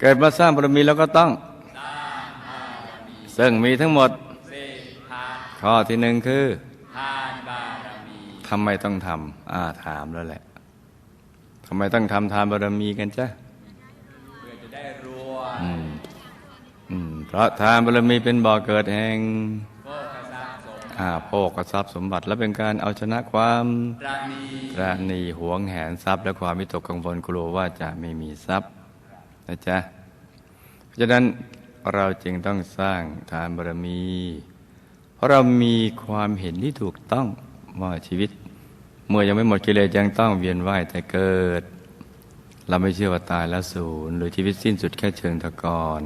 เกิดมาสร้างบารมีแล้วก็ต้อง ซึ่งมีทั้งหมดข้อที่หนึ่งคือทำไมต้องทำอ่าถามแล้วแหละทำไมต้องทำทานบารมีกันจ้ะอืมอืมเพราะทานบารมีเป็นบ่อเกิดแห่งอ่าโภกทรัพย์สมบัติและเป็นการเอาชนะความระนีหวงแหนทรัพย์ และความวิตกกังวลกลัวว่าจะไม่มีทรัพย์ นะจ๊ะเพราะฉะนั้นเราจึงต้องสร้างทานบารมี เพราะเรามีความเห็นที่ถูกต้องว่าชีวิต เมื่อยังไม่หมดกิเลสยังต้องเวียนว่ายแต่เกิด เราไม่เชื่อว่าตายแล้วศูนย์หรือชีวิตสิ้นสุดแค่เชิงตะกอน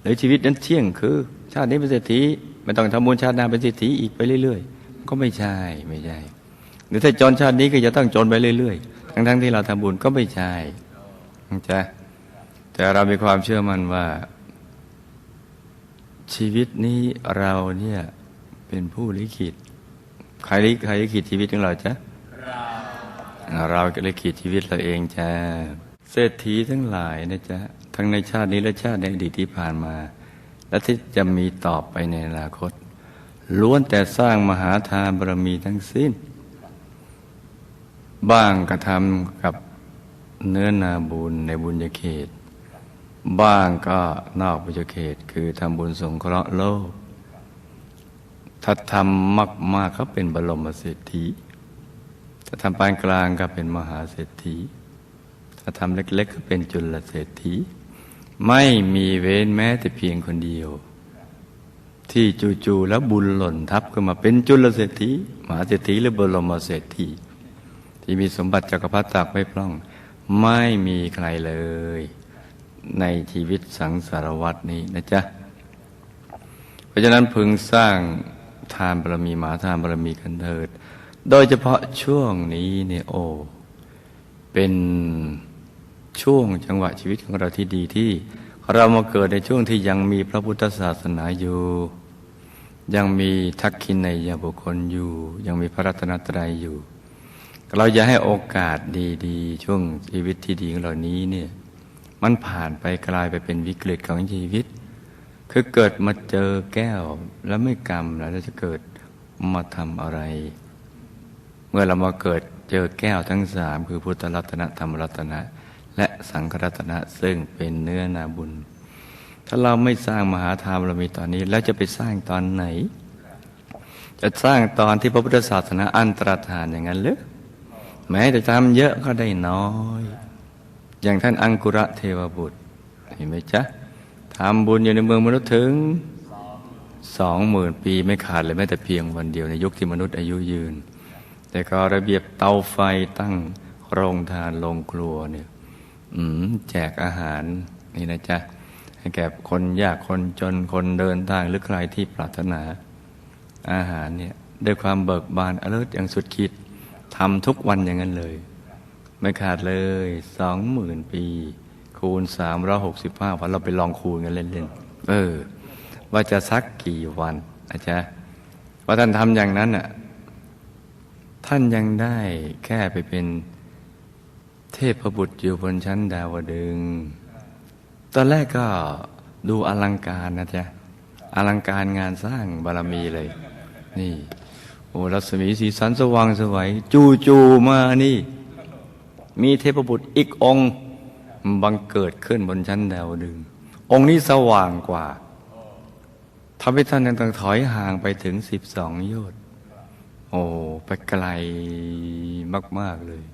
หรือชีวิตนั้นเที่ยงคือ ชาตินี้เป็นเศรษฐีไม่ต้องทำบุญชาติหน้าเป็นเศรษฐีอีกไปเรื่อย ๆ ก็ไม่ใช่ไม่ใช่หรือถ้าจนชาตินี้ก็จะต้องจนไปเรื่อย ๆ ทั้งๆที่เราทำบุญก็ไม่ใช่นะจ๊ะ แต่เรามีความเชื่อมั่นว่า ชีวิตนี้เราเนี่ยเป็นผู้ลิขิตใครลิใครลิขิตชีวิตของเราจ๊ะเราเราลิขิตชีวิตเราเองจ้าเศรษฐีทั้งหลายนะจ๊ะทั้งในชาตินี้และชาติในอดีตที่ผ่านมา และที่จะมีต่อไปในอนาคต ล้วนแต่สร้างมหาทานบารมีทั้งสิ้น บ้างกระทำกับเนื้อนาบุญในบุญญาเขต บ้างก็นอกบุญญาเขตคือทำบุญสงเคราะห์โลก ถ้าทำมากๆเขาเป็นบรมเศรษฐี ถ้าทำปานกลางก็เป็นมหาเศรษฐี ถ้าทำเล็กๆก็เป็นจุลเศรษฐี ไม่มีเว้นแม้แต่เพียงคนเดียว ที่จู่ๆแล้วบุญหล่นทับขึ้นมาเป็นจุลเศรษฐีมหาเศรษฐีหรือบรมเศรษฐีที่มีสมบัติจักรพรรดิตากไม่พร่อง ไม่มีใครเลย ในชีวิตสังสารวัตนี้นะจ๊ะ เพราะฉะนั้นพึงสร้างทานบารมีมหาทานบารมีกันเถิด โดยเฉพาะช่วงนี้เนี่ยโอ้เป็นช่วงจังหวะชีวิตของเราที่ดีที่ เรามาเกิดในช่วงที่ยังมีพระพุทธศาสนาอยู่ ยังมีทักขินในยบุคคลอยู่ ยังมีพระรัตนตรัยอยู่ เราจะให้โอกาสดี ๆ ช่วงชีวิตที่ดีของเรานี้เนี่ย มันผ่านไปกลายไปเป็นวิกฤตของชีวิต คือเกิดมาเจอแก้วแล้วไม่กรรมแล้วจะเกิดมาทำอะไร เมื่อเรามาเกิดเจอแก้วทั้งสามคือพุทธรัตนะธรรมรัตนะและสังฆรัตนะซึ่งเป็นเนื้อนาบุญ ถ้าเราไม่สร้างมหาทานบารมีตอนนี้ แล้วจะไปสร้างตอนไหน จะสร้างตอนที่พระพุทธศาสนาอันตรธานอย่างนั้นหรือแม้จะทำเยอะก็ได้น้อย อย่างท่านอังกุระเทวบุตร เห็นไหมจ๊ะทำบุญอยู่ในเมืองมนุษย์ถึงสองหมื่นปีไม่ขาดเลยแม้แต่เพียงวันเดียวในยุคที่มนุษย์อายุยืน แต่ก็ระเบียบเตาไฟตั้งโรงทานโรงครัวเนี่ยแจกอาหารนี่นะจ๊ะให้แก่คนยากคนจนคนเดินทางหรือใครที่ปรารถนา อาหารเนี่ยด้วยความเบิกบานอเลิศอย่างสุดขีดทำทุกวันอย่างนั้นเลย ไม่ขาดเลยสองหมื่นปี คูณสามร้อหกสิบห้าวันเราไปลองคูณกันเล่นๆเออ ว่าจะสักกี่วันอาจารย์ว่าท่านทำอย่างนั้นน่ะท่านยังได้แค่ไปเป็นเทพบุตรอยู่บนชั้นดาวดึง ตอนแรกก็ดูอลังการนะจ๊ะ อลังการงานสร้างบารมีเลย นี่ โอ้รัศมีสีสันสว่างสวย จูจูมานี่ มีเทพบุตรอีกองค์บังเกิดขึ้นบนชั้นดาวดึง องค์นี้สว่างกว่าทำให้ท่านยังต้องถอยห่างไปถึงสิบสองโยชน์โอ้ไปไกลมาก ๆ เลย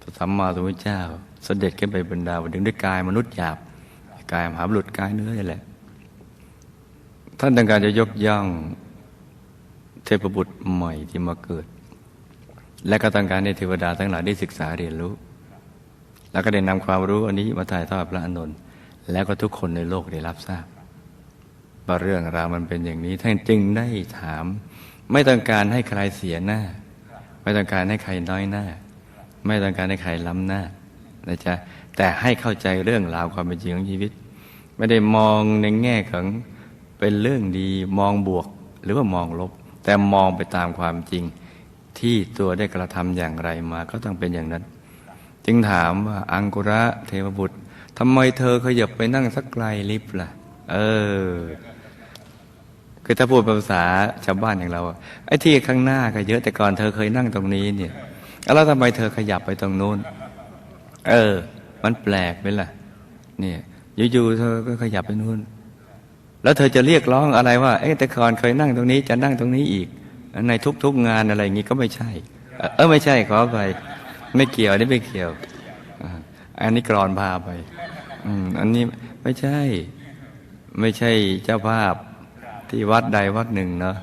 พระสัมมาสัมพุทธเจ้าเสด็จขึ้นไปบนดาวดึงด้วยกายมนุษย์หยาบ กายมหาบุรุษกายเนื้อนี่แหละ ท่านต้องการจะยกย่องเทพบุตรใหม่ที่มาเกิด และก็ต้องการให้เทวดาทั้งหลายได้ศึกษาเรียนรู้ แล้วก็ได้นำความรู้อันนี้มาถ่ายทอดพระอานนท์แล้วก็ทุกคนในโลกได้รับทราบว่าเรื่องราวมันเป็นอย่างนี้ท่านจึงได้ถาม ไม่ต้องการให้ใครเสียหน้า ไม่ต้องการให้ใครน้อยหน้า ไม่ต้องการให้ใครล้ำหน้านะจ๊ะแต่ให้เข้าใจเรื่องราวความเป็นจริงของชีวิต ไม่ได้มองในแง่ของเป็นเรื่องดีมองบวกหรือว่ามองลบ แต่มองไปตามความจริง ที่ตัวได้กระทำอย่างไรมาก็ต้องเป็นอย่างนั้น จึงถามว่าอังกุระเทวบุตรทำไมเธอขยับไปนั่งสักไกลลิฟล่ะ เออ คือถ้าพูดภาษาชาวบ้านอย่างเราไอ้ที่ข้างหน้าก็เยอะแต่ก่อนเธอเคยนั่งตรงนี้เนี่ยแล้วทำไมเธอขยับไปตรงนู้น เออ มันแปลกไหมล่ะ เนี่ยอยู่ๆเธอก็ขยับไปนู้นแล้วเธอจะเรียกร้องอะไรว่า เอ๊ะแต่ก่อนเคยนั่งตรงนี้จะนั่งตรงนี้อีก ในทุกๆงานอะไรอย่างงี้ก็ไม่ใช่ เออไม่ใช่ขอไป ไม่เกี่ยวอันนี้ไม่เกี่ยวอันนี้กรอนพาไปอันนี้ไม่ใช่ ไม่ใช่เจ้าภาพที่วัดใดวัดหนึ่งเนาะ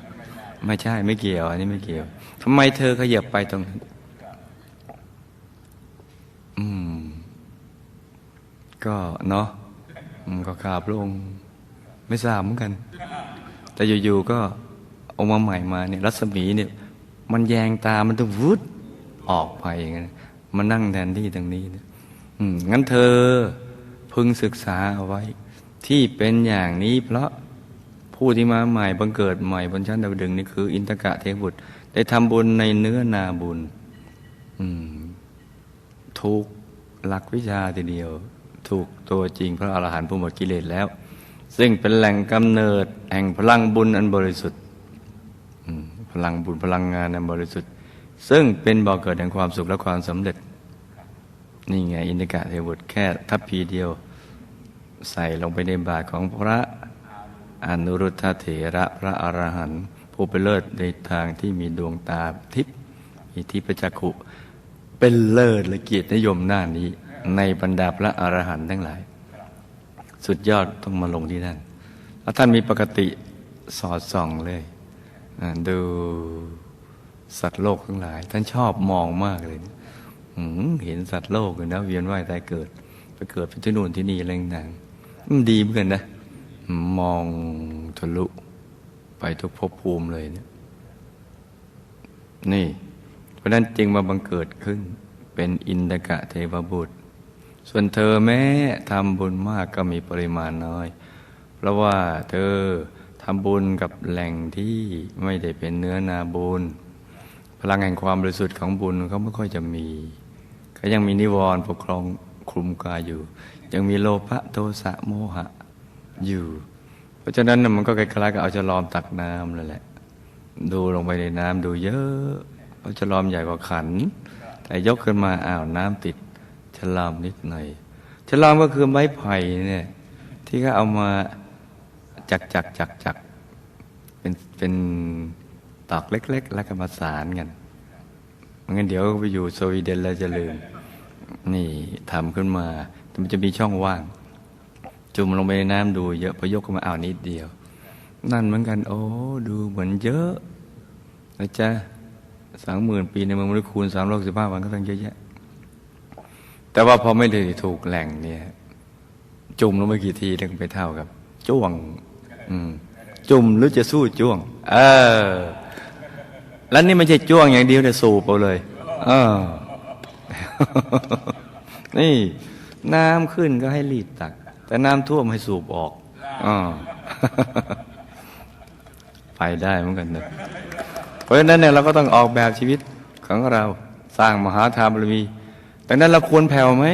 ไม่ใช่ไม่เกี่ยว อันนี้ไม่เกี่ยวทำไมเธอขยับไปตรงนั้นอืม ก็เนาะก็ขาบลง ไม่ทราบเหมือนกัน แต่อยู่ๆก็เออกมาใหม่มาเนี่ย รัศมีเนี่ย มันแยงตามันต้องวุดออกไปอย่างนั้น มานั่งแทนที่ตรงนี้นี่ยอืมงั้นเธอพึงศึกษาเอาไว้ ที่เป็นอย่างนี้เพราะผู้ที่มาใหม่บังเกิดใหม่บนชั้นดาวดึงนี่คือ อินทกะเทพบุตร ได้ทำบุญในเนื้อนาบุญถูกหลักวิชาทีเดียว ถูกตัวจริงพระอรหันต์ผู้หมดกิเลสแล้ว ซึ่งเป็นแหล่งกำเนิด แห่งพลังบุญอันบริสุทธิ์พลังบุญพลังงานอันบริสุทธิ์ ซึ่งเป็นบ่อเกิดแห่งความสุขและความสำเร็จ นี่ไง อินทกะเทวบุตรแค่ทัพพีเดียว ใส่ลงไปในบาทของพระอนุรุทธเถระพระอรหันต์ผู้เป็นเลิศในทางที่มีดวงตาทิพย์มีทิพจักขุเป็นเลิศและเกียรตินิยมหน้านี้ ในบรรดาพระอรหันต์ทั้งหลาย สุดยอดต้องมาลงที่นั่นแล้วท่านมีปกติสอดส่องเลยดู สัตว์โลกทั้งหลาย ท่านชอบมองมากเลยเห็นสัตว์โลกเลยนะเวียนว่ายตายเกิด ไปเกิดเป็นที่นู่นที่นี่อะไรต่างมันดีเหมือนกันนะ มองทะลุ ไปทุกภพภูมิเลยเนี่ยนี่ เพราะฉะนั้นจึงมาบังเกิดขึ้น เป็นอินทกะเทวบุตร ส่วนเธอแม้ทำบุญมากก็มีปริมาณน้อย เพราะว่าเธอทำบุญกับแหล่งที่ไม่ได้เป็นเนื้อนาบุญ พลังแห่งความบริสุทธิ์ของบุญเขาไม่ค่อยจะมีเขายังมีนิวรณ์ปกครองคลุมกายอยู่ ยังมีโลภะโทสะโมหะอยู่ เพราะฉะนั้นมันก็คล้ายๆกับเอาฉลอมตักน้ำเลยแหละ ดูลงไปในน้ำดูเยอะเอาฉลอมใหญ่กว่าขัน แต่ยกขึ้นมาอ้าวน้ำติดฉลอมนิดหน่อยฉลอมก็คือไม้ไผ่เนี่ยที่เขาเอามาจักจักจักจักเป็นเป็น ตอกเล็ก ๆ แล้วก็มาสานกันไม่งั้นเดี๋ยวไปอยู่สวีเดนแล้วจะลืม นี่ทำขึ้นมาแต่มันจะมีช่องว่าง จุ่มลงไปในน้ำดูเยอะพอยกขึ้นมาอ้าวนิดเดียว นั่นเหมือนกัน โอ้ดูเหมือนเยอะนะจ๊ะสองหมื่นปีในเมืองมฤคูณสามร้อยสิบห้าวันก็ต้องเยอะแยะ แต่ว่าพอไม่ได้ถูกแหล่งเนี่ย จุ่มลงไปกี่ทีถึงไปเท่ากับจ้วง อืม จุ่มหรือจะสู้จ้วง เออ แล้วนี่ไม่ใช่จ้วงอย่างเดียวแต่สูบเอาเลย เออ นี่ น้ำขึ้นก็ให้รีดตัก แต่น้ำท่วมให้สูบออกอ่าไปได้เหมือนกันนะเพราะฉะนั้นเนี่ยเราก็ต้องออกแบบชีวิตของเรา สร้างมหาทานบารมีดังนั้นเราควรแผ่วไหม